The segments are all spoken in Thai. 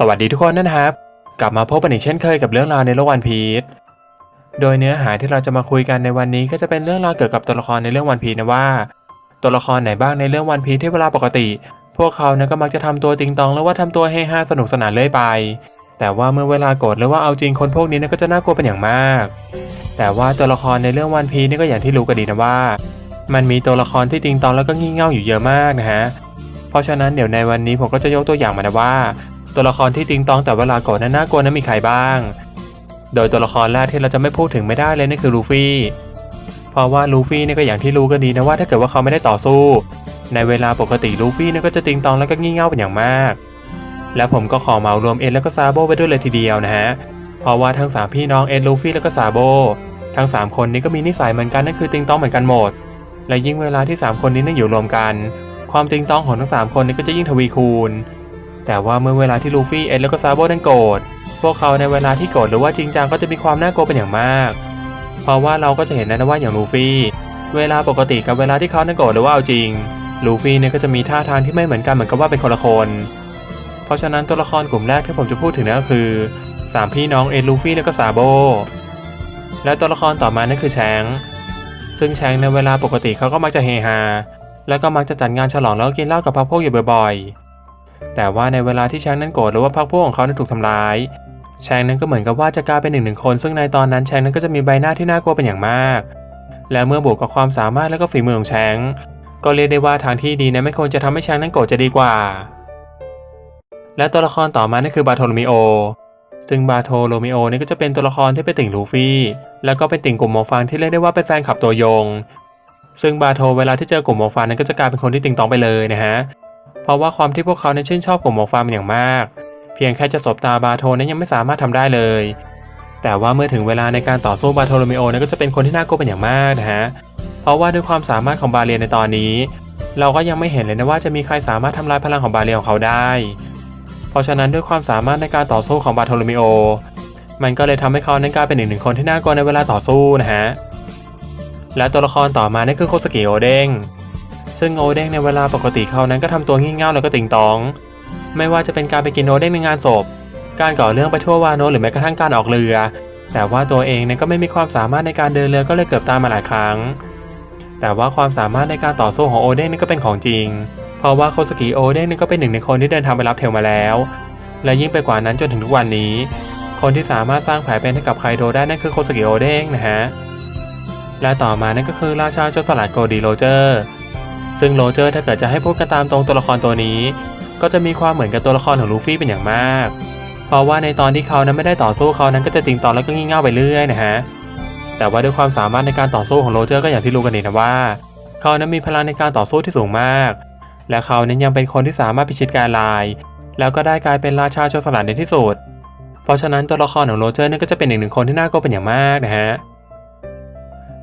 สวัสดีทุกคนนะครับ กลับมาพบกันอีกเช่นเคยกับเรื่องราวในโลกวันพีชโดยเนื้อหาที่เราจะมาคุยกันในวันนี้ก็จะเป็นเรื่องราวเกี่ยวกับตัวละครในเรื่องวันพีชนะว่า ตัวละครไหนบ้างในเรื่องวันพีชที่เวลาปกติ พวกเขานะก็มักจะทำตัวติงตองหรือว่าทำตัวเฮฮาสนุกสนานเรื่อยไป แต่ว่าเมื่อเวลาโกรธหรือว่าเอาจริงคนพวกนี้นะก็จะน่ากลัวเป็นอย่างมาก แต่ว่าตัวละครในเรื่องวันพีชนี่ก็อย่างที่รู้กันดีนะว่า มันมีตัวละครที่ติงตองแล้วก็งี่เง่าอยู่เยอะมากนะฮะเพราะฉะนั้นเดี๋ยวในวันนี้ผมก็จะยกตัวอย่างมานะว่า ตัวละครที่ติงตองแต่เวลาโกรธนั้นน่ากลัวนั้นมีใครบ้าง โดยตัวละครแรกที่เราจะไม่พูดถึงไม่ได้เลยนั่นคือลูฟี่ เพราะว่าลูฟี่นี่ก็อย่างที่รู้กันดีนะว่าถ้าเกิดว่าเขาไม่ได้ต่อสู้ ในเวลาปกติลูฟี่นี่ก็จะติงตองแล้วก็งี่เง่าเป็นอย่างมาก และผมก็ขอเหมารวมเอ็ดแล้วก็ซาโบไว้ด้วยเลยทีเดียวนะฮะ เพราะว่าทั้งสามพี่น้องเอ็ดลูฟี่แล้วก็ซาโบทั้งสามคนนี้ก็มีนิสัยเหมือนกันนั่นคือติงตองเหมือนกันหมด และยิ่งเวลาที่สามคนนี้นั่งอยู่รวมกัน ความติงตองของทั้งสามคนนี้ก็จะยิ่งทวีคูณ แต่ว่าเมื่อเวลาที่ลูฟี่เอ็ดแล้วก็ซาโบนั้นโกรธพวกเขาในเวลาที่โกรธหรือว่าจริงจังก็จะมีความน่ากลัวเป็นอย่างมาก เพราะว่าเราก็จะเห็นนะว่าอย่างลูฟี่เวลาปกติกับเวลาที่เขานั้นโกรธหรือว่าเอาจริงลูฟี่เนี่ยก็จะมีท่าทางที่ไม่เหมือนกันเหมือนกับว่าเป็นคนละคน เพราะฉะนั้นตัวละครกลุ่มแรกที่ผมจะพูดถึงนั่นก็คือสามพี่น้องเอ็ดลูฟี่แล้วก็ซาโบและตัวละครต่อมานั่นคือแชงซึ่งแชงในเวลาปกติเขาก็มักจะเฮฮาแล้วก็มักจะจัดงานฉลองแล้วก็กินเหล้ากับพรรคพวกอยู่บ่อยๆ แต่ว่าในเวลาที่แชงนั้นโกรธหรือว่าพรรคพวกของเขาถูกทำร้าย แชงนั้นก็เหมือนกับว่าจะกลายเป็นหนึ่งหนึ่งคน ซึ่งในตอนนั้นแชงนั้นก็จะมีใบหน้าที่น่ากลัวเป็นอย่างมาก และเมื่อบวกกับความสามารถและก็ฝีมือของแชงก็เรียกได้ว่าทางที่ดีนะไม่ควรจะทำให้แชงนั้นโกรธจะดีกว่า และตัวละครต่อมานั่นคือบาโทโลมิโอซึ่งบาโทโลมิโอนี่ก็จะเป็นตัวละครที่เป็นติ่งลูฟี่ แล้วก็เป็นติ่งกลุ่มหมอฟางที่เรียกได้ว่าเป็นแฟนคลับตัวยง ซึ่งบาโทเวลาที่เจอกลุ่มหมอฟางนั้นก็จะกลายเป็นคนที่ติ่งตองไปเลยนะฮะ เพราะว่าความที่พวกเขาในชื่นชอบกลุ่มหมอฟางเป็นอย่างมาก เพียงแค่จะสบตาบาโทนั้นยังไม่สามารถทำได้เลย แต่ว่าเมื่อถึงเวลาในการต่อสู้บาโทโลมิโอนั้นก็จะเป็นคนที่น่ากลัวเป็นอย่างมากนะฮะเพราะว่าด้วยความสามารถของบาเรียนในตอนนี้ เราก็ยังไม่เห็นเลยนะว่าจะมีใครสามารถทำลายพลังของบาเรียของเขาได้ เพราะฉะนั้นด้วยความสามารถในการต่อสู้ของบาโทโลมิโอมันก็เลยทำให้เขานั้นกลายเป็นหนึ่งหนึ่งคนที่น่ากลัวในเวลาต่อสู้นะฮะและตัวละครต่อมานั่นคือโคสกิโอเด้ง ซึ่งโอเด้งในเวลาปกติเขานั้นก็ทำตัวงี่เง่าแล้วก็ติงตอง ไม่ว่าจะเป็นการไปกินโอเด้งในงานศพ การก่อเรื่องไปทั่ววานโนหรือแม้กระทั่งการออกเรือ แต่ว่าตัวเองนั้นก็ไม่มีความสามารถในการเดินเรือก็เลยเกือบตายมาหลายครั้ง แต่ว่าความสามารถในการต่อสู้ของโอเด้งนี่ก็เป็นของจริง เพราะว่าโคสกิโอเด้งนี่ก็เป็นหนึ่งในคนที่เดินทางไปรับเทลมาแล้ว และยิ่งไปกว่านั้นจนถึงทุกวันนี้ คนที่สามารถสร้างแผลเป็นให้กับไคโดได้นั่นคือโคสกิโอเด้งนะฮะและต่อมานั่นก็คือราชาโจรสลัดโกดีโรเจอร์ ซึ่งโรเจอร์ถ้าเกิดจะให้พูดกันตามตรงตัวละครตัวนี้ ก็จะมีความเหมือนกับตัวละครของลูฟี่เป็นอย่างมาก เพราะว่าในตอนที่เขานั้นไม่ได้ต่อสู้เขานั้นก็จะติงตองแล้วก็งี่เง่าไปเรื่อยนะฮะ แต่ว่าด้วยความสามารถในการต่อสู้ของโรเจอร์ก็อย่างที่รู้กันดีนะว่า เขานั้นมีพลังในการต่อสู้ที่สูงมาก และเขานั้นยังเป็นคนที่สามารถพิชิตการลาย แล้วก็ได้กลายเป็นราชาโจรสลัดในที่สุด เพราะฉะนั้นตัวละครของโรเจอร์นี่ก็จะเป็นอีกหนึ่งคนที่น่ากลัวเป็นอย่างมากนะฮะ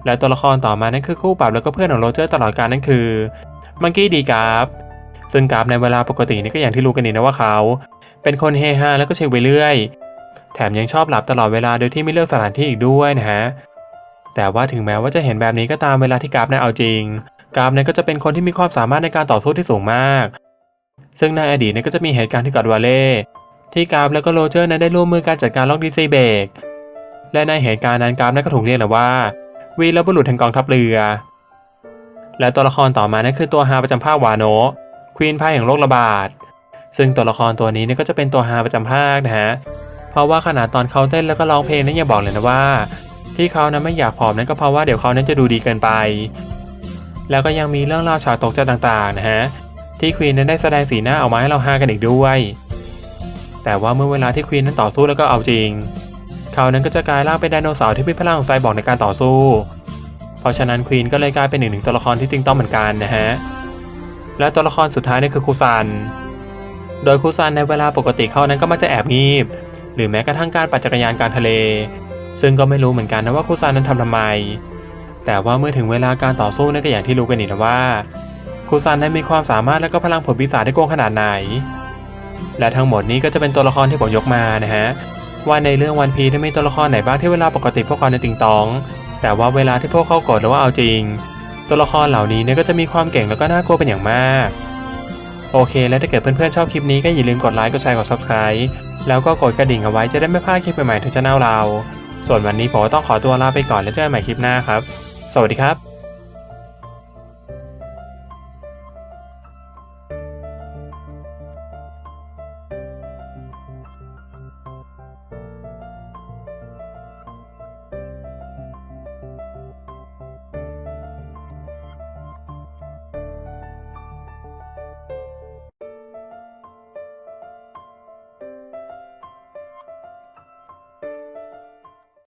และตัวละครต่อมานั่นคือคู่ปรับแล้วก็เพื่อนของโรเจอร์ตลอดกาลนั่นคือมังกี้ดีกราฟซึ่งกราฟในเวลาปกตินี่ก็อย่างที่รู้กันดีนะว่าเขา เป็นคนเฮฮาแล้วก็เช็คไปเรื่อย แถมยังชอบหลับตลอดเวลาโดยที่ไม่เลือกสถานที่อีกด้วยนะฮะแต่ว่าถึงแม้ว่าจะเห็นแบบนี้ก็ตามเวลาที่กราฟนั้นเอาจริง กราฟนั้นก็จะเป็นคนที่มีความสามารถในการต่อสู้ที่สูงมาก ซึ่งในอดีตนั้นก็จะมีเหตุการณ์ที่กอดวาเล่ที่กราฟแล้วก็โรเจอร์นั้นได้ร่วมมือการจัดการล็อกดีซีเบกและในเหตุการณ์นั้นกราฟนั้นก็ถูกเรียกว่า วีรบุรุษแห่งกองทัพเรือ และตัวละครต่อมานั่นคือตัวฮาประจำภาควาโนะควีนพายแห่งโรคระบาด ซึ่งตัวละครตัวนี้เนี่ยก็จะเป็นตัวฮาประจำภาคนะฮะ เพราะว่าขนาดตอนเขาเต้นแล้วก็ร้องเพลงนั้นอยังบอกเลยนะว่า ที่เขานั้นไม่อยากผอมนั้นก็เพราะว่าเดี๋ยวเขานั้นจะดูดีเกินไป แล้วก็ยังมีเรื่องราวฉากตกใจต่างๆนะฮะ ที่ควีนนั้นได้แสดงสีหน้าออกมาให้เราฮากันอีกด้วย แต่ว่าเมื่อเวลาที่ควีนนั้นต่อสู้แล้วก็เอาจริง เขานั้นก็จะกลายร่างเป็นไดโนเสาร์ที่มีพลังของไซบอร์กในการต่อสู้ เพราะฉะนั้นควีนก็เลยกลายเป็นหนึ่งหนึ่งตัวละครที่ติงต้องเหมือนกันนะฮะ และตัวละครสุดท้ายนี่คือคูซันโดยคูซันในเวลาปกติเขานั้นก็มักจะแอบงีบ หรือแม้กระทั่งการปั่นจักรยานกลางทะเล ซึ่งก็ไม่รู้เหมือนกันนะว่าคูซันนั้นทำทำไม แต่ว่าเมื่อถึงเวลาการต่อสู้นั่นก็อย่างที่รู้กันนี่นะว่าคูซันนั้นมีความสามารถและก็พลังผลปีศาจได้โกงขนาดไหน และทั้งหมดนี้ก็จะเป็นตัวละครที่ผมยกมานะฮะ ว่าในเรื่องวันพีถ้ามีตัวละครไหนบ้างที่เวลาปกติพวกเขาในติงตอง แต่ว่าเวลาที่พวกเขาโกรธหรือว่าเอาจริง ตัวละครเหล่านี้เนี่ยก็จะมีความเก่งแล้วก็น่ากลัวเป็นอย่างมาก โอเค แล้วถ้าเกิดเพื่อนๆชอบคลิปนี้ก็อย่าลืมกดไลค์กดแชร์กด subscribe แล้วก็กดกระดิ่งเอาไว้จะได้ไม่พลาดคลิปใหม่ๆที่จะแนลเรา ส่วนวันนี้ผมต้องขอตัวลาไปก่อนแล้วเจอกันใหม่คลิปหน้าครับ สวัสดีครับ